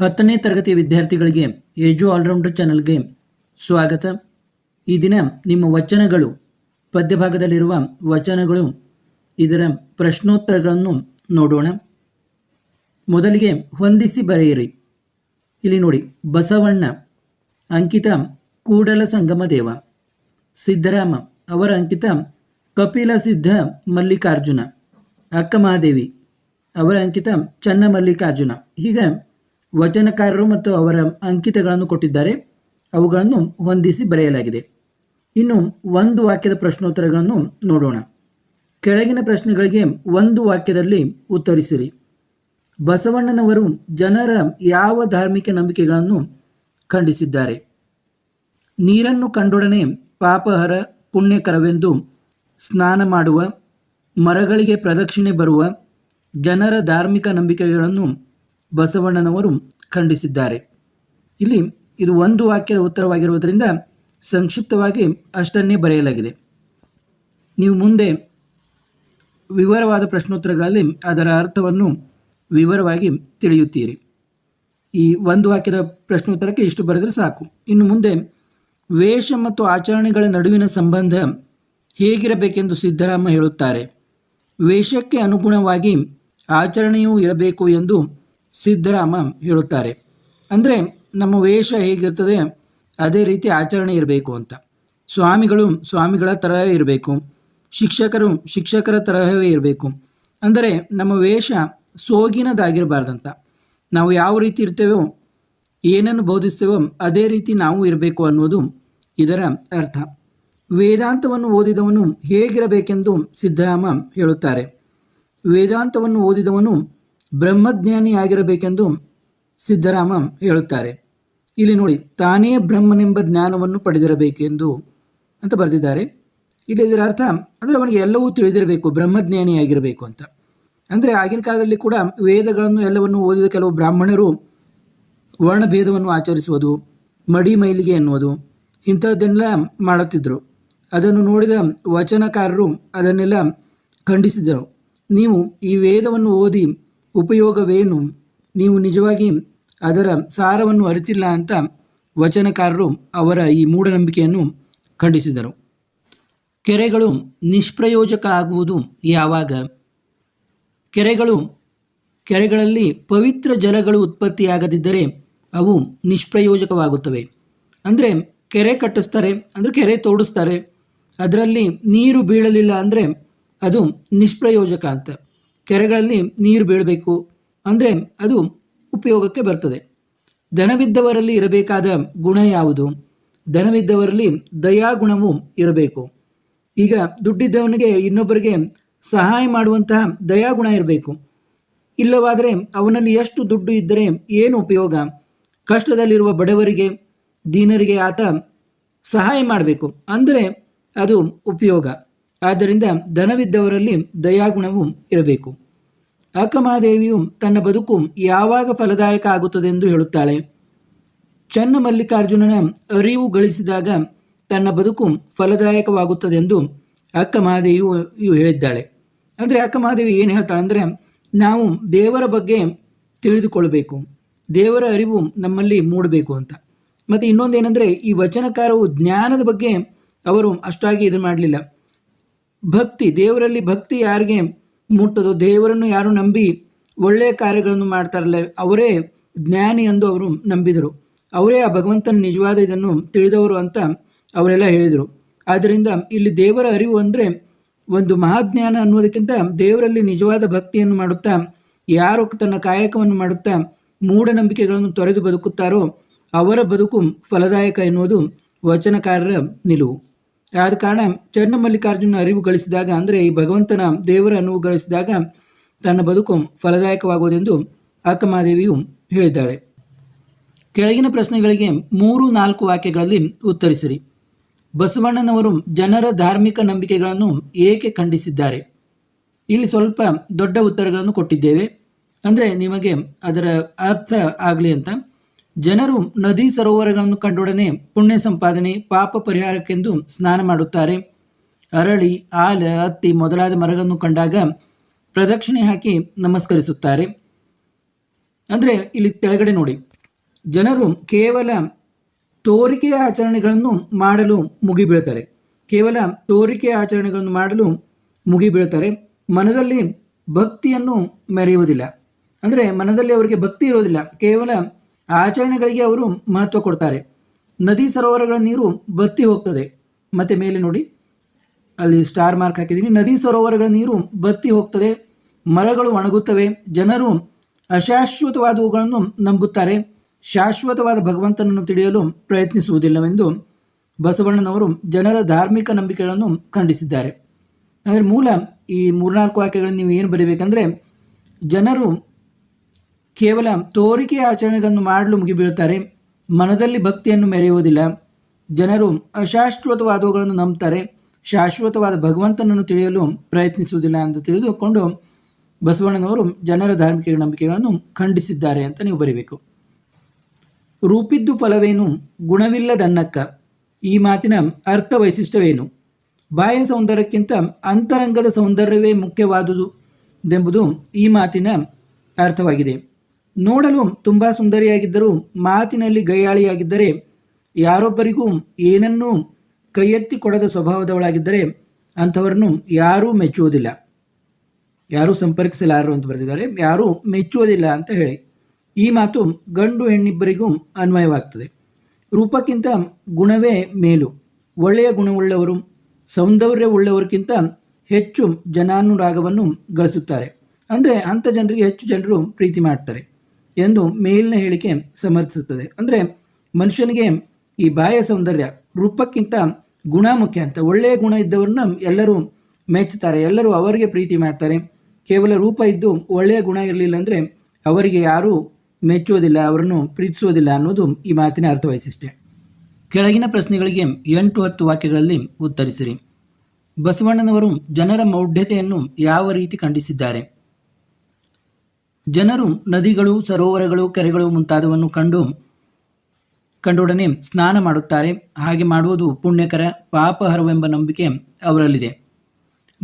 ಹತ್ತನೇ ತರಗತಿಯ ವಿದ್ಯಾರ್ಥಿಗಳಿಗೆ ಏಜು ಆಲ್ರೌಂಡರ್ ಚಾನಲ್ಗೆ ಸ್ವಾಗತ. ಈ ದಿನ ನಿಮ್ಮ ವಚನಗಳು, ಪದ್ಯಭಾಗದಲ್ಲಿರುವ ವಚನಗಳು, ಇದರ ಪ್ರಶ್ನೋತ್ತರಗಳನ್ನು ನೋಡೋಣ. ಮೊದಲಿಗೆ ಹೊಂದಿಸಿ ಬರೆಯಿರಿ. ಇಲ್ಲಿ ನೋಡಿ, ಬಸವಣ್ಣ, ಅಂಕಿತ ಕೂಡಲ ಸಂಗಮ ದೇವ ಸಿದ್ದರಾಮ ಅವರ ಅಂಕಿತ ಕಪಿಲ ಸಿದ್ಧ ಮಲ್ಲಿಕಾರ್ಜುನ ಅಕ್ಕ ಮಹಾದೇವಿ ಅವರ ಅಂಕಿತ ಚನ್ನ ಮಲ್ಲಿಕಾರ್ಜುನ ಹೀಗೆ ವಚನಕಾರರು ಮತ್ತು ಅವರ ಅಂಕಿತಗಳನ್ನು ಕೊಟ್ಟಿದ್ದಾರೆ. ಅವುಗಳನ್ನು ಹೊಂದಿಸಿ ಬರೆಯಲಾಗಿದೆ. ಇನ್ನು ಒಂದು ವಾಕ್ಯದ ಪ್ರಶ್ನೋತ್ತರಗಳನ್ನು ನೋಡೋಣ. ಕೆಳಗಿನ ಪ್ರಶ್ನೆಗಳಿಗೆ ಒಂದು ವಾಕ್ಯದಲ್ಲಿ ಉತ್ತರಿಸಿರಿ. ಬಸವಣ್ಣನವರು ಜನರ ಯಾವ ಧಾರ್ಮಿಕ ನಂಬಿಕೆಗಳನ್ನು ಖಂಡಿಸಿದ್ದಾರೆ? ನೀರನ್ನು ಕಂಡೊಡನೆ ಪಾಪಹರ ಪುಣ್ಯಕರವೆಂದು ಸ್ನಾನ ಮಾಡುವ, ಮರಗಳಿಗೆ ಪ್ರದಕ್ಷಿಣೆ ಬರುವ ಜನರ ಧಾರ್ಮಿಕ ನಂಬಿಕೆಗಳನ್ನು ಬಸವಣ್ಣನವರು ಖಂಡಿಸಿದ್ದಾರೆ. ಇಲ್ಲಿ ಇದು ಒಂದು ವಾಕ್ಯದ ಉತ್ತರವಾಗಿರುವುದರಿಂದ ಸಂಕ್ಷಿಪ್ತವಾಗಿ ಅಷ್ಟನ್ನೇ ಬರೆಯಲಾಗಿದೆ. ನೀವು ಮುಂದೆ ವಿವರವಾದ ಪ್ರಶ್ನೋತ್ತರಗಳಲ್ಲಿ ಅದರ ಅರ್ಥವನ್ನು ವಿವರವಾಗಿ ತಿಳಿಯುತ್ತೀರಿ. ಈ ಒಂದು ವಾಕ್ಯದ ಪ್ರಶ್ನೋತ್ತರಕ್ಕೆ ಇಷ್ಟು ಬರೆದರೆ ಸಾಕು. ಇನ್ನು ಮುಂದೆ, ವೇಷ ಮತ್ತು ಆಚರಣೆಗಳ ನಡುವಿನ ಸಂಬಂಧ ಹೇಗಿರಬೇಕೆಂದು ಸಿದ್ದರಾಮ ಹೇಳುತ್ತಾರೆ. ವೇಷಕ್ಕೆ ಅನುಗುಣವಾಗಿ ಆಚರಣೆಯೂ ಇರಬೇಕು ಎಂದು ಸಿದ್ದರಾಮ ಹೇಳುತ್ತಾರೆ. ಅಂದರೆ ನಮ್ಮ ವೇಷ ಹೇಗಿರ್ತದೆ? ಅದೇ ರೀತಿ ಆಚರಣೆ ಇರಬೇಕು ಅಂತ. ಸ್ವಾಮಿಗಳು ಸ್ವಾಮಿಗಳ ತರಹವೇ ಇರಬೇಕು. ಶಿಕ್ಷಕರು ಶಿಕ್ಷಕರ ತರಹವೇ ಇರಬೇಕು. ಅಂದರೆ ನಮ್ಮ ವೇಷ ಸೋಗಿನದಾಗಿರಬಾರ್ದಂತ. ನಾವು ಯಾವ ರೀತಿ ಇರ್ತೇವೋ, ಏನನ್ನು ಬೋಧಿಸ್ತೇವೋ ಅದೇ ರೀತಿ ನಾವು ಇರಬೇಕು ಅನ್ನೋದು ಇದರ ಅರ್ಥ. ವೇದಾಂತವನ್ನು ಓದಿದವನು ಹೇಗಿರಬೇಕೆಂದು ಸಿದ್ದರಾಮ ಹೇಳುತ್ತಾರೆ. ವೇದಾಂತವನ್ನು ಓದಿದವನು ಬ್ರಹ್ಮಜ್ಞಾನಿಯಾಗಿರಬೇಕೆಂದು ಸಿದ್ದರಾಮ ಹೇಳುತ್ತಾರೆ. ಇಲ್ಲಿ ನೋಡಿ, ತಾನೇ ಬ್ರಹ್ಮನೆಂಬ ಜ್ಞಾನವನ್ನು ಪಡೆದಿರಬೇಕೆಂದು ಅಂತ ಬರೆದಿದ್ದಾರೆ. ಇಲ್ಲಿ ಇದರ ಅರ್ಥ ಅಂದರೆ ಅವನಿಗೆ ಎಲ್ಲವೂ ತಿಳಿದಿರಬೇಕು, ಬ್ರಹ್ಮಜ್ಞಾನಿ ಆಗಿರಬೇಕು ಅಂತ. ಅಂದರೆ ಆಗಿನ ಕಾಲದಲ್ಲಿ ಕೂಡ ವೇದಗಳನ್ನು ಎಲ್ಲವನ್ನು ಓದಿದ ಕೆಲವು ಬ್ರಾಹ್ಮಣರು ವರ್ಣಭೇದವನ್ನು ಆಚರಿಸುವುದು, ಮಡಿ ಮೈಲಿಗೆ ಎನ್ನುವುದು, ಇಂಥದ್ದನ್ನೆಲ್ಲ ಮಾಡುತ್ತಿದ್ದರು. ಅದನ್ನು ನೋಡಿದ ವಚನಕಾರರು ಅದನ್ನೆಲ್ಲ ಖಂಡಿಸಿದರು. ನೀವು ಈ ವೇದವನ್ನು ಓದಿ ಉಪಯೋಗವೇನು? ನೀವು ನಿಜವಾಗಿ ಅದರ ಸಾರವನ್ನು ಅರಿತಿಲ್ಲ ಅಂತ ವಚನಕಾರರು ಅವರ ಈ ಮೂಢನಂಬಿಕೆಯನ್ನು ಖಂಡಿಸಿದರು. ಕೆರೆಗಳು ನಿಷ್ಪ್ರಯೋಜಕ ಆಗುವುದು ಯಾವಾಗ? ಕೆರೆಗಳು, ಕೆರೆಗಳಲ್ಲಿ ಪವಿತ್ರ ಜಲಗಳು ಉತ್ಪತ್ತಿಯಾಗದಿದ್ದರೆ ಅವು ನಿಷ್ಪ್ರಯೋಜಕವಾಗುತ್ತವೆ. ಅಂದರೆ ಕೆರೆ ಕಟ್ಟಿಸ್ತಾರೆ, ಅಂದರೆ ಕೆರೆ ತೋಡಿಸ್ತಾರೆ, ಅದರಲ್ಲಿ ನೀರು ಬೀಳಲಿಲ್ಲ ಅಂದರೆ ಅದು ನಿಷ್ಪ್ರಯೋಜಕ ಅಂತ. ಕೆರೆಗಳಲ್ಲಿ ನೀರು ಬೀಳಬೇಕು ಅಂದರೆ ಅದು ಉಪಯೋಗಕ್ಕೆ ಬರ್ತದೆ. ದನವಿದ್ದವರಲ್ಲಿ ಇರಬೇಕಾದ ಗುಣ ಯಾವುದು? ದನವಿದ್ದವರಲ್ಲಿ ದಯಾಗುಣವೂ ಇರಬೇಕು. ಈಗ ದುಡ್ಡಿದ್ದವನಿಗೆ ಇನ್ನೊಬ್ಬರಿಗೆ ಸಹಾಯ ಮಾಡುವಂತಹ ದಯಾಗುಣ ಇರಬೇಕು. ಇಲ್ಲವಾದರೆ ಅವನಲ್ಲಿ ಎಷ್ಟು ದುಡ್ಡು ಇದ್ದರೆ ಏನು ಉಪಯೋಗ? ಕಷ್ಟದಲ್ಲಿರುವ ಬಡವರಿಗೆ, ದೀನರಿಗೆ ಆತ ಸಹಾಯ ಮಾಡಬೇಕು. ಅಂದರೆ ಅದು ಉಪಯೋಗ. ಆದ್ದರಿಂದ ಧನವಿದ್ದವರಲ್ಲಿ ದಯಾಗುಣವು ಇರಬೇಕು. ಅಕ್ಕಮಹಾದೇವಿಯು ತನ್ನ ಬದುಕು ಯಾವಾಗ ಫಲದಾಯಕ ಆಗುತ್ತದೆ ಎಂದು ಹೇಳುತ್ತಾಳೆ. ಚನ್ನ ಮಲ್ಲಿಕಾರ್ಜುನನ ಅರಿವು ಗಳಿಸಿದಾಗ ತನ್ನ ಬದುಕು ಫಲದಾಯಕವಾಗುತ್ತದೆ ಎಂದು ಅಕ್ಕ ಮಹಾದೇವಿಯು ಹೇಳಿದ್ದಾಳೆ. ಅಂದರೆ ಅಕ್ಕ ಮಹಾದೇವಿ ಏನು ಹೇಳ್ತಾಳೆ ಅಂದರೆ, ನಾವು ದೇವರ ಬಗ್ಗೆ ತಿಳಿದುಕೊಳ್ಳಬೇಕು ದೇವರ ಅರಿವು ನಮ್ಮಲ್ಲಿ ಮೂಡಬೇಕು ಅಂತ. ಮತ್ತು ಇನ್ನೊಂದೇನೆಂದರೆ, ಈ ವಚನಕಾರವು ಜ್ಞಾನದ ಬಗ್ಗೆ ಅವರು ಅಷ್ಟಾಗಿ ಇದು ಮಾಡಲಿಲ್ಲ. ಭಕ್ತಿ, ದೇವರಲ್ಲಿ ಭಕ್ತಿ ಯಾರಿಗೆ ಮುಟ್ಟದೋ ದೇವರನ್ನು ಯಾರು ನಂಬಿ ಒಳ್ಳೆಯ ಕಾರ್ಯಗಳನ್ನು ಮಾಡ್ತಾರಲ್ಲ, ಅವರೇ ಜ್ಞಾನಿ ಎಂದು ಅವರು ನಂಬಿದರು. ಅವರೇ ಆ ಭಗವಂತನ ನಿಜವಾದ ಇದನ್ನು ತಿಳಿದವರು ಅಂತ ಅವರೆಲ್ಲ ಹೇಳಿದರು. ಆದ್ದರಿಂದ ಇಲ್ಲಿ ದೇವರ ಅರಿವು ಅಂದರೆ ಒಂದು ಮಹಾಜ್ಞಾನ ಅನ್ನೋದಕ್ಕಿಂತ ದೇವರಲ್ಲಿ ನಿಜವಾದ ಭಕ್ತಿಯನ್ನು ಮಾಡುತ್ತಾ, ಯಾರು ತನ್ನ ಕಾಯಕವನ್ನು ಮಾಡುತ್ತಾ ಮೂಢನಂಬಿಕೆಗಳನ್ನು ತೊರೆದು ಬದುಕುತ್ತಾರೋ ಅವರ ಬದುಕು ಫಲದಾಯಕ ಎನ್ನುವುದು ವಚನಕಾರರ ನಿಲುವು. ಆದ ಕಾರಣ ಚನ್ನಮಲ್ಲಿಕಾರ್ಜುನ ಅರಿವು ಗಳಿಸಿದಾಗ, ಅಂದರೆ ಈ ಭಗವಂತನ ದೇವರ ಅನುವು ಗಳಿಸಿದಾಗ ತನ್ನ ಬದುಕು ಫಲದಾಯಕವಾಗುವುದೆಂದು ಅಕ್ಕಮಾದೇವಿಯು ಹೇಳಿದ್ದಾಳೆ. ಕೆಳಗಿನ ಪ್ರಶ್ನೆಗಳಿಗೆ ಮೂರು ನಾಲ್ಕು ವಾಕ್ಯಗಳಲ್ಲಿ ಉತ್ತರಿಸಿರಿ. ಬಸವಣ್ಣನವರು ಜನರ ಧಾರ್ಮಿಕ ನಂಬಿಕೆಗಳನ್ನು ಏಕೆ ಖಂಡಿಸಿದ್ದಾರೆ? ಇಲ್ಲಿ ಸ್ವಲ್ಪ ದೊಡ್ಡ ಉತ್ತರಗಳನ್ನು ಕೊಟ್ಟಿದ್ದೇವೆ. ಅಂದರೆ ನಿಮಗೆ ಅದರ ಅರ್ಥ ಆಗಲಿ ಅಂತ. ಜನರು ನದಿ ಸರೋವರಗಳನ್ನು ಕಂಡೊಡನೆ ಪುಣ್ಯ ಸಂಪಾದನೆ, ಪಾಪ ಪರಿಹಾರಕ್ಕೆಂದು ಸ್ನಾನ ಮಾಡುತ್ತಾರೆ. ಅರಳಿ ಆಲ ಹತ್ತಿ ಮೊದಲಾದ ಮರಗಳನ್ನು ಕಂಡಾಗ ಪ್ರದಕ್ಷಿಣೆ ಹಾಕಿ ನಮಸ್ಕರಿಸುತ್ತಾರೆ. ಅಂದರೆ ಇಲ್ಲಿ ಕೆಳಗಡೆ ನೋಡಿ. ಜನರು ಕೇವಲ ತೋರಿಕೆಯ ಆಚರಣೆಗಳನ್ನು ಮಾಡಲು ಮುಗಿಬೀಳ್ತಾರೆ ಕೇವಲ ತೋರಿಕೆಯ ಆಚರಣೆಗಳನ್ನು ಮಾಡಲು ಮುಗಿಬೀಳ್ತಾರೆ ಮನದಲ್ಲಿ ಭಕ್ತಿಯನ್ನು ಮೆರೆಯುವುದಿಲ್ಲ. ಅಂದರೆ ಮನದಲ್ಲಿ ಅವರಿಗೆ ಭಕ್ತಿ ಇರೋದಿಲ್ಲ ಕೇವಲ ಆಚರಣೆಗಳಿಗೆ ಅವರು ಮಹತ್ವ ಕೊಡ್ತಾರೆ. ನದಿ ಸರೋವರಗಳ ನೀರು ಬತ್ತಿ ಹೋಗ್ತದೆ. ಮತ್ತೆ ಮೇಲೆ ನೋಡಿ. ಅಲ್ಲಿ ಸ್ಟಾರ್ ಮಾರ್ಕ್ ಹಾಕಿದ್ದೀನಿ. ನದಿ ಸರೋವರಗಳ ನೀರು ಬತ್ತಿ ಹೋಗ್ತದೆ. ಮರಗಳು ಒಣಗುತ್ತವೆ. ಜನರು ಅಶಾಶ್ವತವಾದವುಗಳನ್ನು ನಂಬುತ್ತಾರೆ. ಶಾಶ್ವತವಾದ ಭಗವಂತನನ್ನು ತಿಳಿಯಲು ಪ್ರಯತ್ನಿಸುವುದಿಲ್ಲವೆಂದು ಬಸವಣ್ಣನವರು ಜನರ ಧಾರ್ಮಿಕ ನಂಬಿಕೆಗಳನ್ನು ಖಂಡಿಸಿದ್ದಾರೆ. ಅಂದರೆ ಮೂಲ ಈ ಮೂರ್ನಾಲ್ಕು ವಾಕ್ಯಗಳನ್ನು ನೀವು ಏನು ಬರೀಬೇಕಂದ್ರೆ, ಜನರು ಕೇವಲ ತೋರಿಕೆ ಆಚರಣೆಗಳನ್ನು ಮಾಡಲು ಮುಗಿಬೀಳುತ್ತಾರೆ. ಮನದಲ್ಲಿ ಭಕ್ತಿಯನ್ನು ಮೆರೆಯುವುದಿಲ್ಲ. ಜನರು ಅಶಾಶ್ವತವಾದವುಗಳನ್ನು ನಂಬ್ತಾರೆ. ಶಾಶ್ವತವಾದ ಭಗವಂತನನ್ನು ತಿಳಿಯಲು ಪ್ರಯತ್ನಿಸುವುದಿಲ್ಲ ಅಂತ ತಿಳಿದುಕೊಂಡು ಬಸವಣ್ಣನವರು ಜನರ ಧಾರ್ಮಿಕ ನಂಬಿಕೆಗಳನ್ನು ಖಂಡಿಸಿದ್ದಾರೆ ಅಂತ ನೀವು ಬರೀಬೇಕು. ರೂಪಿದ್ದು ಫಲವೇನು? ಗುಣವಿಲ್ಲದನ್ನಕ್ಕ. ಈ ಮಾತಿನ ಅರ್ಥ ವೈಶಿಷ್ಟ್ಯವೇನು? ಬಾಹ್ಯ ಸೌಂದರ್ಯಕ್ಕಿಂತ ಅಂತರಂಗದ ಸೌಂದರ್ಯವೇ ಮುಖ್ಯವಾದುದು ಎಂಬುದು ಈ ಮಾತಿನ ಅರ್ಥವಾಗಿದೆ. ನೋಡಲು ತುಂಬ ಸುಂದರಿಯಾಗಿದ್ದರೂ ಮಾತಿನಲ್ಲಿ ಗೈಯಾಳಿಯಾಗಿದ್ದರೆ ಯಾರೊಬ್ಬರಿಗೂ ಏನನ್ನೂ ಕೈ ಎತ್ತಿ ಕೊಡದ ಸ್ವಭಾವದವಳಾಗಿದ್ದರೆ ಅಂಥವರನ್ನು ಯಾರೂ ಮೆಚ್ಚುವುದಿಲ್ಲ. ಯಾರೂ ಸಂಪರ್ಕಿಸಲಾರರು ಅಂತ ಬರೆದಿದ್ದಾರೆ. ಯಾರೂ ಮೆಚ್ಚುವುದಿಲ್ಲ ಅಂತ ಹೇಳಿ. ಈ ಮಾತು ಗಂಡು ಹೆಣ್ಣಿಬ್ಬರಿಗೂ ಅನ್ವಯವಾಗ್ತದೆ. ರೂಪಕ್ಕಿಂತ ಗುಣವೇ ಮೇಲು. ಒಳ್ಳೆಯ ಗುಣವುಳ್ಳವರು, ಸೌಂದರ್ಯವುಳ್ಳವರಿಗಿಂತ ಹೆಚ್ಚು ಜನಾನುರಾಗವನ್ನು ಗಳಿಸುತ್ತಾರೆ. ಅಂದರೆ ಅಂಥ ಜನರಿಗೆ ಹೆಚ್ಚು ಜನರು ಪ್ರೀತಿ ಮಾಡ್ತಾರೆ. ಎಂದು ಮೇಲಿನ ಹೇಳಿಕೆ ಸಮರ್ಥಿಸುತ್ತದೆ. ಅಂದರೆ ಮನುಷ್ಯನಿಗೆ ಈ ಬಾಹ್ಯ ಸೌಂದರ್ಯ ರೂಪಕ್ಕಿಂತ ಗುಣ ಮುಖ್ಯ ಅಂತ, ಒಳ್ಳೆಯ ಗುಣ ಇದ್ದವ್ರನ್ನ ಎಲ್ಲರೂ ಮೆಚ್ಚುತ್ತಾರೆ, ಎಲ್ಲರೂ ಅವರಿಗೆ ಪ್ರೀತಿ ಮಾಡ್ತಾರೆ. ಕೇವಲ ರೂಪ ಇದ್ದು ಒಳ್ಳೆಯ ಗುಣ ಇರಲಿಲ್ಲ ಅಂದರೆ ಅವರಿಗೆ ಯಾರೂ ಮೆಚ್ಚುವುದಿಲ್ಲ, ಅವರನ್ನು ಪ್ರೀತಿಸುವುದಿಲ್ಲ ಅನ್ನೋದು ಈ ಮಾತಿನ ಅರ್ಥವೈಶಿಷ್ಟ್ಯ. ಕೆಳಗಿನ ಪ್ರಶ್ನೆಗಳಿಗೆ ಎಂಟು ಹತ್ತು ವಾಕ್ಯಗಳಲ್ಲಿ ಉತ್ತರಿಸಿರಿ. ಬಸವಣ್ಣನವರು ಜನರ ಮೌಢ್ಯತೆಯನ್ನು ಯಾವ ರೀತಿ ಖಂಡಿಸಿದ್ದಾರೆ? ಜನರು ನದಿಗಳು, ಸರೋವರಗಳು, ಕೆರೆಗಳು ಮುಂತಾದವನ್ನು ಕಂಡು, ಕಂಡೊಡನೆ ಸ್ನಾನ ಮಾಡುತ್ತಾರೆ. ಹಾಗೆ ಮಾಡುವುದು ಪುಣ್ಯಕರ ಪಾಪಹರವೆಂಬ ನಂಬಿಕೆ ಅವರಲ್ಲಿದೆ.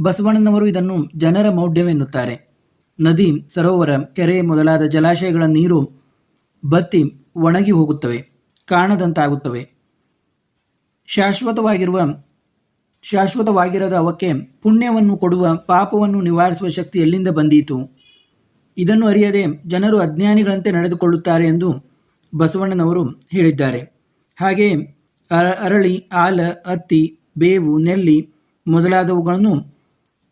ಬಸವಣ್ಣನವರು ಇದನ್ನು ಜನರ ಮೌಢ್ಯವೆನ್ನುತ್ತಾರೆ. ನದಿ, ಸರೋವರ, ಕೆರೆ ಮೊದಲಾದ ಜಲಾಶಯಗಳ ನೀರು ಬತ್ತಿ ಒಣಗಿ ಹೋಗುತ್ತವೆ, ಕಾಣದಂತಾಗುತ್ತವೆ. ಶಾಶ್ವತವಾಗಿರುವ, ಶಾಶ್ವತವಾಗಿರದ ಅವಕ್ಕೆ ಪುಣ್ಯವನ್ನು ಕೊಡುವ ಪಾಪವನ್ನು ನಿವಾರಿಸುವ ಶಕ್ತಿ ಎಲ್ಲಿಂದ ಬಂದೀತು? ಇದನ್ನು ಅರಿಯದೆ ಜನರು ಅಜ್ಞಾನಿಗಳಂತೆ ನಡೆದುಕೊಳ್ಳುತ್ತಾರೆ ಎಂದು ಬಸವಣ್ಣನವರು ಹೇಳಿದ್ದಾರೆ. ಹಾಗೆಯೇ ಅರ- ಅರಳಿ, ಆಲ ಹತ್ತಿ ಬೇವು, ನೆಲ್ಲಿ ಮೊದಲಾದವುಗಳನ್ನು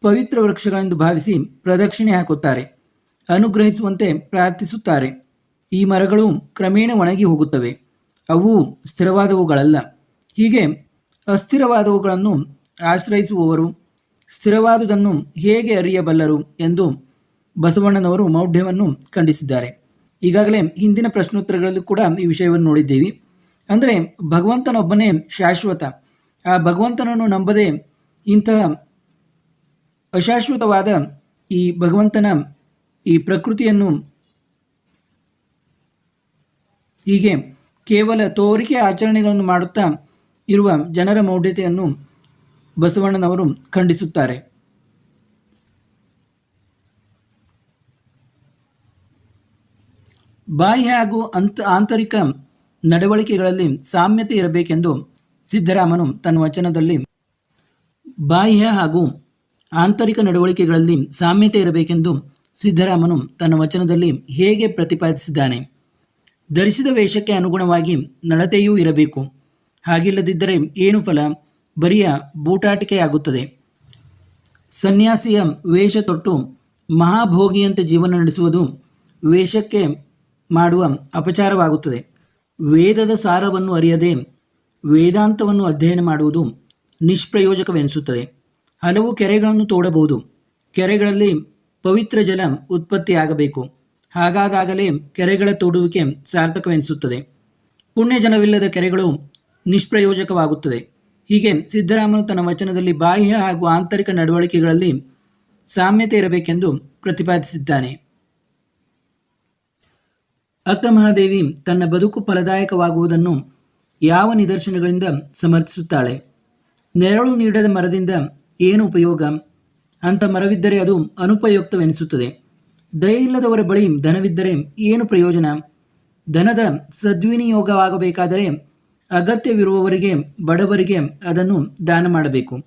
ಪವಿತ್ರ ವೃಕ್ಷಗಳೆಂದು ಭಾವಿಸಿ ಪ್ರದಕ್ಷಿಣೆ ಹಾಕುತ್ತಾರೆ. ಅನುಗ್ರಹಿಸುವಂತೆ ಪ್ರಾರ್ಥಿಸುತ್ತಾರೆ. ಈ ಮರಗಳು ಕ್ರಮೇಣ ಒಣಗಿ ಹೋಗುತ್ತವೆ. ಅವು ಸ್ಥಿರವಾದವುಗಳಲ್ಲ. ಹೀಗೆ ಅಸ್ಥಿರವಾದವುಗಳನ್ನು ಆಶ್ರಯಿಸುವವರು ಸ್ಥಿರವಾದುದನ್ನು ಹೇಗೆ ಅರಿಯಬಲ್ಲರು ಎಂದು ಬಸವಣ್ಣನವರು ಮೌಢ್ಯವನ್ನು ಖಂಡಿಸಿದ್ದಾರೆ. ಈಗಾಗಲೇ ಹಿಂದಿನ ಪ್ರಶ್ನೋತ್ತರಗಳಲ್ಲೂ ಕೂಡ ಈ ವಿಷಯವನ್ನು ನೋಡಿದ್ದೀವಿ. ಅಂದರೆ ಭಗವಂತನೊಬ್ಬನೇ ಶಾಶ್ವತ. ಆ ಭಗವಂತನನ್ನು ನಂಬದೆ ಇಂತಹ ಅಶಾಶ್ವತವಾದ ಈ ಭಗವಂತನ ಈ ಪ್ರಕೃತಿಯನ್ನು ಹೀಗೆ ಕೇವಲ ತೋರಿಕೆ ಆಚರಣೆಗಳನ್ನು ಮಾಡುತ್ತಾ ಇರುವ ಜನರ ಮೌಢ್ಯತೆಯನ್ನು ಬಸವಣ್ಣನವರು ಖಂಡಿಸುತ್ತಾರೆ. ಬಾಹ್ಯ ಹಾಗೂ ಅಂತ, ಆಂತರಿಕ ನಡವಳಿಕೆಗಳಲ್ಲಿ ಸಾಮ್ಯತೆ ಇರಬೇಕೆಂದು ಸಿದ್ದರಾಮನು ತನ್ನ ವಚನದಲ್ಲಿ ಬಾಹ್ಯ ಹಾಗೂ ಆಂತರಿಕ ನಡವಳಿಕೆಗಳಲ್ಲಿ ಸಾಮ್ಯತೆ ಇರಬೇಕೆಂದು ಸಿದ್ದರಾಮನು ತನ್ನ ವಚನದಲ್ಲಿ ಹೇಗೆ ಪ್ರತಿಪಾದಿಸಿದ್ದಾನೆ? ಧರಿಸಿದ ವೇಷಕ್ಕೆ ಅನುಗುಣವಾಗಿ ನಡತೆಯೂ ಇರಬೇಕು. ಹಾಗಿಲ್ಲದಿದ್ದರೆ ಏನು ಫಲ? ಬರಿಯ ಬೂಟಾಟಿಕೆಯಾಗುತ್ತದೆ. ಸನ್ಯಾಸಿಯ ವೇಷ ತೊಟ್ಟು ಮಹಾಭೋಗಿಯಂತೆ ಜೀವನ ನಡೆಸುವುದು ವೇಷಕ್ಕೆ ಮಾಡುವ ಅಪಚಾರವಾಗುತ್ತದೆ. ವೇದದ ಸಾರವನ್ನು ಅರಿಯದೆ ವೇದಾಂತವನ್ನು ಅಧ್ಯಯನ ಮಾಡುವುದು ನಿಷ್ಪ್ರಯೋಜಕವೆನಿಸುತ್ತದೆ. ಹಲವು ಕೆರೆಗಳನ್ನು ತೋಡಬಹುದು. ಕೆರೆಗಳಲ್ಲಿ ಪವಿತ್ರ ಜಲ ಉತ್ಪತ್ತಿಯಾಗಬೇಕು. ಹಾಗಾದಾಗಲೇ ಕೆರೆಗಳ ತೋಡುವಿಕೆ ಸಾರ್ಥಕವೆನಿಸುತ್ತದೆ. ಪುಣ್ಯ ಜನವಿಲ್ಲದ ಕೆರೆಗಳು ನಿಷ್ಪ್ರಯೋಜಕವಾಗುತ್ತದೆ. ಹೀಗೆ ಸಿದ್ದರಾಮನು ತನ್ನ ವಚನದಲ್ಲಿ ಬಾಹ್ಯ ಹಾಗೂ ಆಂತರಿಕ ನಡವಳಿಕೆಗಳಲ್ಲಿ ಸಾಮ್ಯತೆ ಇರಬೇಕೆಂದು ಪ್ರತಿಪಾದಿಸಿದ್ದಾನೆ. ಅಕ್ಕ ಮಹಾದೇವಿ ತನ್ನ ಬದುಕು ಫಲದಾಯಕವಾಗುವುದನ್ನು ಯಾವ ನಿದರ್ಶನಗಳಿಂದ ಸಮರ್ಥಿಸುತ್ತಾಳೆ? ನೆರಳು ನೀಡದ ಮರದಿಂದ ಏನು ಉಪಯೋಗ? ಅಂಥ ಮರವಿದ್ದರೆ ಅದು ಅನುಪಯುಕ್ತವೆನಿಸುತ್ತದೆ. ದಯ ಇಲ್ಲದವರ ಬಳಿ ಧನವಿದ್ದರೆ ಏನು ಪ್ರಯೋಜನ? ಧನದ ಸದ್ವಿನಿಯೋಗವಾಗಬೇಕಾದರೆ ಅಗತ್ಯವಿರುವವರಿಗೆ, ಬಡವರಿಗೆ ಅದನ್ನು ದಾನ ಮಾಡಬೇಕು.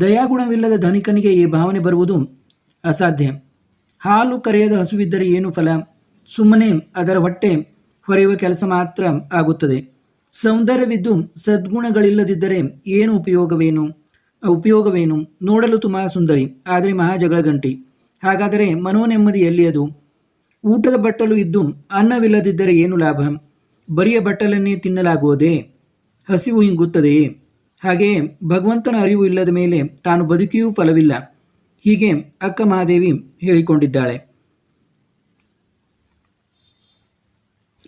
ದಯಾಗುಣವಿಲ್ಲದ ಧನಿಕನಿಗೆ ಈ ಭಾವನೆ ಬರುವುದು ಅಸಾಧ್ಯ. ಹಾಲು ಕರೆಯದ ಹಸುವಿದ್ದರೆ ಏನು ಫಲ? ಸುಮ್ಮನೆ ಅದರ ಹೊಟ್ಟೆ ಹೊರೆಯುವ ಕೆಲಸ ಮಾತ್ರ ಆಗುತ್ತದೆ. ಸೌಂದರ್ಯವಿದ್ದು ಸದ್ಗುಣಗಳಿಲ್ಲದಿದ್ದರೆ ಏನು ಉಪಯೋಗವೇನು? ಉಪಯೋಗವೇನು? ನೋಡಲು ತುಂಬ ಸುಂದರಿ, ಆದರೆ ಮಹಾ ಜಗಳಗಂಟಿ. ಹಾಗಾದರೆ ಮನೋನೆಮ್ಮದಿ ಎಲ್ಲಿಯದು ಊಟದ ಬಟ್ಟಲು ಇದ್ದು ಅನ್ನವಿಲ್ಲದಿದ್ದರೆ ಏನು ಲಾಭ? ಬರಿಯ ಬಟ್ಟಲನ್ನೇ ತಿನ್ನಲಾಗುವುದೇ? ಹಸಿವು ಹಿಂಗುತ್ತದೆಯೇ ಹಾಗೆಯೇ ಭಗವಂತನ ಅರಿವು ಇಲ್ಲದ ಮೇಲೆ ತಾನು ಬದುಕಿಯೂ ಫಲವಿಲ್ಲ. ಹೀಗೆ ಅಕ್ಕ ಮಹಾದೇವಿ ಹೇಳಿಕೊಂಡಿದ್ದಾಳೆ.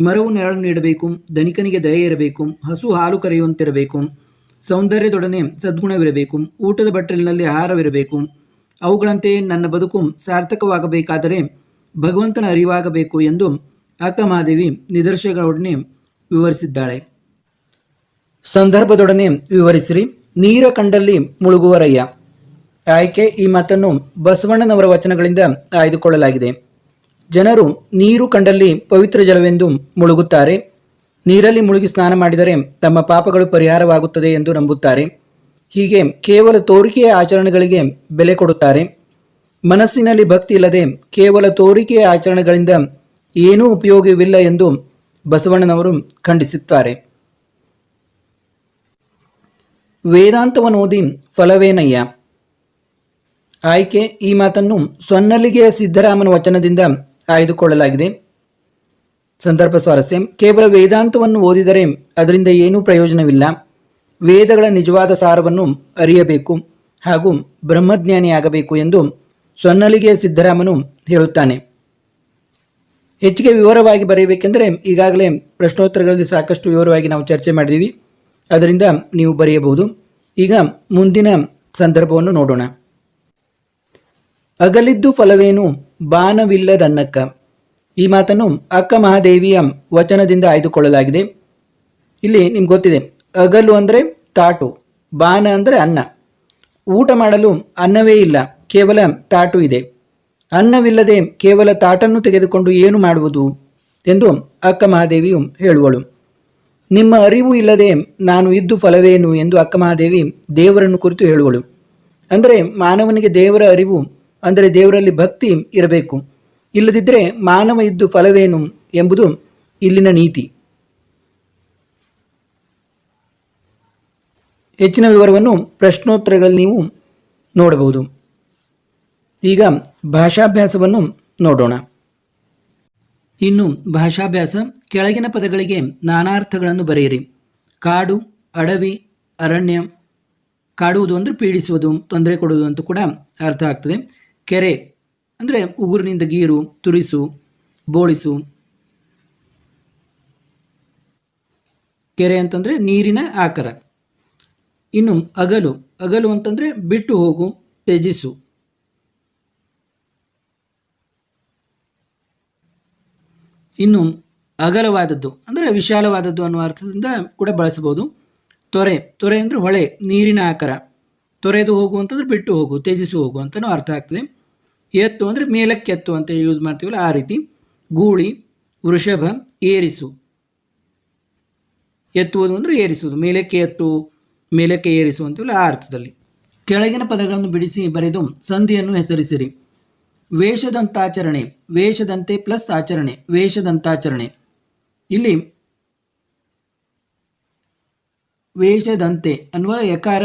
ಮರವು ನೆರಳು ನೀಡಬೇಕು, ಧನಿಕನಿಗೆ ದಯೆ ಇರಬೇಕು, ಹಸು ಹಾಲು ಕರೆಯುವಂತಿರಬೇಕು, ಸೌಂದರ್ಯದೊಡನೆ ಸದ್ಗುಣವಿರಬೇಕು, ಊಟದ ಬಟ್ಟಲಿನಲ್ಲಿ ಆಹಾರವಿರಬೇಕು ಅವುಗಳಂತೆ ನನ್ನ ಬದುಕು ಸಾರ್ಥಕವಾಗಬೇಕಾದರೆ ಭಗವಂತನ ಅರಿವಾಗಬೇಕು ಎಂದು ಅಕ್ಕ ಮಹಾದೇವಿ ನಿದರ್ಶನಗಳೊಡನೆ ವಿವರಿಸಿದ್ದಾಳೆ. ಸಂದರ್ಭದೊಡನೆ ವಿವರಿಸಿರಿ, ನೀರ ಕಂಡಲ್ಲಿ ಮುಳುಗುವರಯ್ಯ ಆಯ್ಕೆ ಈ ಮಾತನ್ನು ಬಸವಣ್ಣನವರ ವಚನಗಳಿಂದ ಆಯ್ದುಕೊಳ್ಳಲಾಗಿದೆ. ಜನರು ನೀರು ಕಂಡಲ್ಲಿ ಪವಿತ್ರ ಜಲವೆಂದು ಮುಳುಗುತ್ತಾರೆ. ನೀರಲ್ಲಿ ಮುಳುಗಿ ಸ್ನಾನ ಮಾಡಿದರೆ ತಮ್ಮ ಪಾಪಗಳು ಪರಿಹಾರವಾಗುತ್ತದೆ ಎಂದು ನಂಬುತ್ತಾರೆ. ಹೀಗೆ ಕೇವಲ ತೋರಿಕೆಯ ಆಚರಣೆಗಳಿಗೆ ಬೆಲೆ ಕೊಡುತ್ತಾರೆ. ಮನಸ್ಸಿನಲ್ಲಿ ಭಕ್ತಿ ಇಲ್ಲದೆ ಕೇವಲ ತೋರಿಕೆಯ ಆಚರಣೆಗಳಿಂದ ಏನೂ ಉಪಯೋಗವಿಲ್ಲ ಎಂದು ಬಸವಣ್ಣನವರು ಖಂಡಿಸುತ್ತಾರೆ. ವೇದಾಂತವನ್ನು ಓದಿ ಫಲವೇನಯ್ಯ? ಆಯ್ಕೆ ಈ ಮಾತನ್ನು ಸೊನ್ನಲಿಗೆಯ ಸಿದ್ದರಾಮನ ವಚನದಿಂದ ಆಯ್ದುಕೊಳ್ಳಲಾಗಿದೆ. ಸಂದರ್ಭ ಸ್ವಾರಸ್ಯ. ಕೇವಲ ವೇದಾಂತವನ್ನು ಓದಿದರೆ ಅದರಿಂದ ಏನೂ ಪ್ರಯೋಜನವಿಲ್ಲ. ವೇದಗಳ ನಿಜವಾದ ಸಾರವನ್ನು ಅರಿಯಬೇಕು ಹಾಗೂ ಬ್ರಹ್ಮಜ್ಞಾನಿಯಾಗಬೇಕು ಎಂದು ಸೊನ್ನಲಿಗೆಯ ಸಿದ್ದರಾಮನು ಹೇಳುತ್ತಾನೆ. ಹೆಚ್ಚಿಗೆ ವಿವರವಾಗಿ ಬರೆಯಬೇಕೆಂದರೆ ಈಗಾಗಲೇ ಪ್ರಶ್ನೋತ್ತರಗಳಲ್ಲಿ ಸಾಕಷ್ಟು ವಿವರವಾಗಿ ನಾವು ಚರ್ಚೆ ಮಾಡಿದ್ದೀವಿ. ಅದರಿಂದ ನೀವು ಬರೆಯಬಹುದು. ಈಗ ಮುಂದಿನ ಸಂದರ್ಭವನ್ನು ನೋಡೋಣ. ಅಗಲಿದ್ದು ಫಲವೇನು? ಬಾನವಿಲ್ಲದನ್ನಕ್ಕ. ಈ ಮಾತನ್ನು ಅಕ್ಕ ಮಹಾದೇವಿಯ ವಚನದಿಂದ ಆಯ್ದುಕೊಳ್ಳಲಾಗಿದೆ. ಇಲ್ಲಿ ನಿಮ್ಗೆ ಗೊತ್ತಿದೆ, ಅಗಲು ಅಂದರೆ ತಾಟು, ಬಾನ ಅಂದರೆ ಅನ್ನ. ಊಟ ಮಾಡಲು ಅನ್ನವೇ ಇಲ್ಲ, ಕೇವಲ ತಾಟು ಇದೆ. ಅನ್ನವಿಲ್ಲದೆ ಕೇವಲ ತಾಟನ್ನು ತೆಗೆದುಕೊಂಡು ಏನು ಮಾಡುವುದು? ಎಂದು ಅಕ್ಕ ಮಹಾದೇವಿಯು ಹೇಳುವಳು. ನಿಮ್ಮ ಅರಿವು ಇಲ್ಲದೆ ನಾನು ಇದ್ದು ಫಲವೇನು? ಎಂದು ಅಕ್ಕ ಮಹಾದೇವಿ ದೇವರನ್ನು ಕುರಿತು ಹೇಳುವಳು. ಅಂದರೆ ಮಾನವನಿಗೆ ದೇವರ ಅರಿವು ಅಂದರೆ ದೇವರಲ್ಲಿ ಭಕ್ತಿ ಇರಬೇಕು. ಇಲ್ಲದಿದ್ದರೆ ಮಾನವ ಇದ್ದು ಫಲವೇನು ಎಂಬುದು ಇಲ್ಲಿನ ನೀತಿ. ಹೆಚ್ಚಿನ ವಿವರವನ್ನು ಪ್ರಶ್ನೋತ್ತರಗಳಲ್ಲಿ ನೀವು ನೋಡಬಹುದು. ಈಗ ಭಾಷಾಭ್ಯಾಸವನ್ನು ನೋಡೋಣ. ಇನ್ನು ಭಾಷಾಭ್ಯಾಸ ಕೆಳಗಿನ ಪದಗಳಿಗೆ ನಾನಾರ್ಥಗಳನ್ನು ಬರೆಯಿರಿ. ಕಾಡು, ಅಡವಿ, ಅರಣ್ಯ. ಕಾಡುವುದು ಅಂದರೆ ಪೀಡಿಸುವುದು, ತೊಂದರೆ ಕೊಡುವುದು ಅಂತ ಕೂಡ ಅರ್ಥ ಆಗ್ತದೆ. ಕೆರೆ, ಅಂದರೆ ಉಗುರಿನಿಂದ ಗೀರು, ತುರಿಸು, ಬೋಳಿಸು. ಕೆರೆ ಅಂತಂದರೆ ನೀರಿನ ಆಕಾರ. ಇನ್ನು ಅಗಲು ಅಗಲು ಅಂತಂದರೆ ಬಿಟ್ಟು ಹೋಗು, ತ್ಯಜಿಸು. ಇನ್ನು ಅಗಲವಾದದ್ದು, ಅಂದರೆ ವಿಶಾಲವಾದದ್ದು ಅನ್ನುವ ಅರ್ಥದಿಂದ ಕೂಡ ಬಳಸಬಹುದು. ತೊರೆ ತೊರೆ ಅಂದರೆ ಹೊಳೆ, ನೀರಿನ ಆಕಾರ. ತೊರೆದು ಹೋಗು ಬಿಟ್ಟು ಹೋಗು, ತ್ಯಜಿಸು ಹೋಗು ಅಂತಲೂ ಅರ್ಥ ಆಗ್ತದೆ. ಎತ್ತು ಅಂದರೆ ಮೇಲಕ್ಕೆ ಎತ್ತು ಅಂತ ಯೂಸ್ ಮಾಡ್ತೀವಲ್ಲ ಆ ರೀತಿ. ಗೂಳಿ, ವೃಷಭ, ಏರಿಸು. ಎತ್ತುವುದು ಅಂದರೆ ಏರಿಸುವುದು. ಮೇಲಕ್ಕೆ ಎತ್ತು, ಮೇಲಕ್ಕೆ ಏರಿಸು ಅಂತೀವಲ್ಲ ಆ ಅರ್ಥದಲ್ಲಿ. ಕೆಳಗಿನ ಪದಗಳನ್ನು ಬಿಡಿಸಿ ಬರೆದು ಸಂಧಿಯನ್ನು ಹೆಸರಿಸಿರಿ. ವೇಷದಂತಾಚರಣೆ, ವೇಷದಂತೆ ಪ್ಲಸ್ ಆಚರಣೆ, ವೇಷದಂತಾಚರಣೆ. ಇಲ್ಲಿ ವೇಷದಂತೆ ಅನ್ನುವ ಯಕಾರ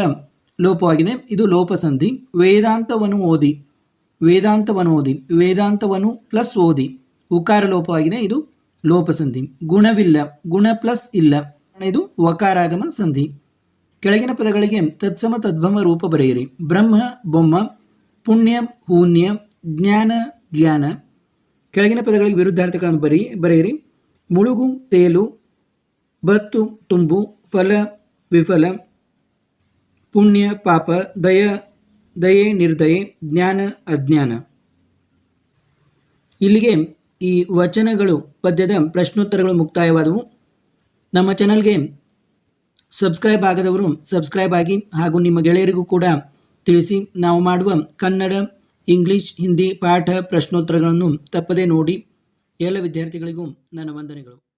ಲೋಪವಾಗಿದೆ. ಇದು ಲೋಪಸಂಧಿ. ವೇದಾಂತವನ್ನು ಓದಿ. ವೇದಾಂತವನ್ನು ಓದಿ. ವೇದಾಂತವನ್ನು ಪ್ಲಸ್ ಓದಿ. ಉಕಾರ ಲೋಪವಾಗಿದೆ. ಇದು ಲೋಪಸಂಧಿ. ಗುಣವಿಲ್ಲ. ಗುಣ ಪ್ಲಸ್ ಇಲ್ಲ. ಇದು ವಕಾರಾಗಮ ಸಂಧಿ. ಕೆಳಗಿನ ಪದಗಳಿಗೆ ತತ್ಸಮ ತದ್ಭಮ ರೂಪ ಬರೆಯಿರಿ. ಬ್ರಹ್ಮ, ಬೊಮ್ಮ, ಪುಣ್ಯ, ಹೂನ್ಯ, ಜ್ಞಾನ ಜ್ಞಾನ. ಕೆಳಗಿನ ಪದಗಳಿಗೆ ವಿರುದ್ಧಾರ್ಥಗಳನ್ನು ಬರಿ, ಬರೆಯಿರಿ. ಮುಳುಗು, ತೇಲು, ಬತ್ತು, ತುಂಬು, ಫಲ, ವಿಫಲ. ಪುಣ್ಯ, ಪಾಪ, ದಯ, ದಯೆ, ನಿರ್ದಯೆ, ಜ್ಞಾನ, ಅಜ್ಞಾನ. ಇಲ್ಲಿಗೆ ಈ ವಚನಗಳು, ಪದ್ಯದ ಪ್ರಶ್ನೋತ್ತರಗಳು ಮುಕ್ತಾಯವಾದವು. ನಮ್ಮ ಚಾನಲ್ಗೆ ಸಬ್ಸ್ಕ್ರೈಬ್ ಆಗದವರು ಸಬ್ಸ್ಕ್ರೈಬ್ ಆಗಿ ಹಾಗೂ ನಿಮ್ಮ ಗೆಳೆಯರಿಗೂ ಕೂಡ ತಿಳಿಸಿ ನಾವು ಮಾಡುವ ಕನ್ನಡ, ಇಂಗ್ಲಿಷ್, ಹಿಂದಿ ಪಾಠ ಪ್ರಶ್ನೋತ್ತರಗಳನ್ನು ತಪ್ಪದೇ ನೋಡಿ. ಎಲ್ಲ ವಿದ್ಯಾರ್ಥಿಗಳಿಗೂ ನನ್ನ ವಂದನೆಗಳು.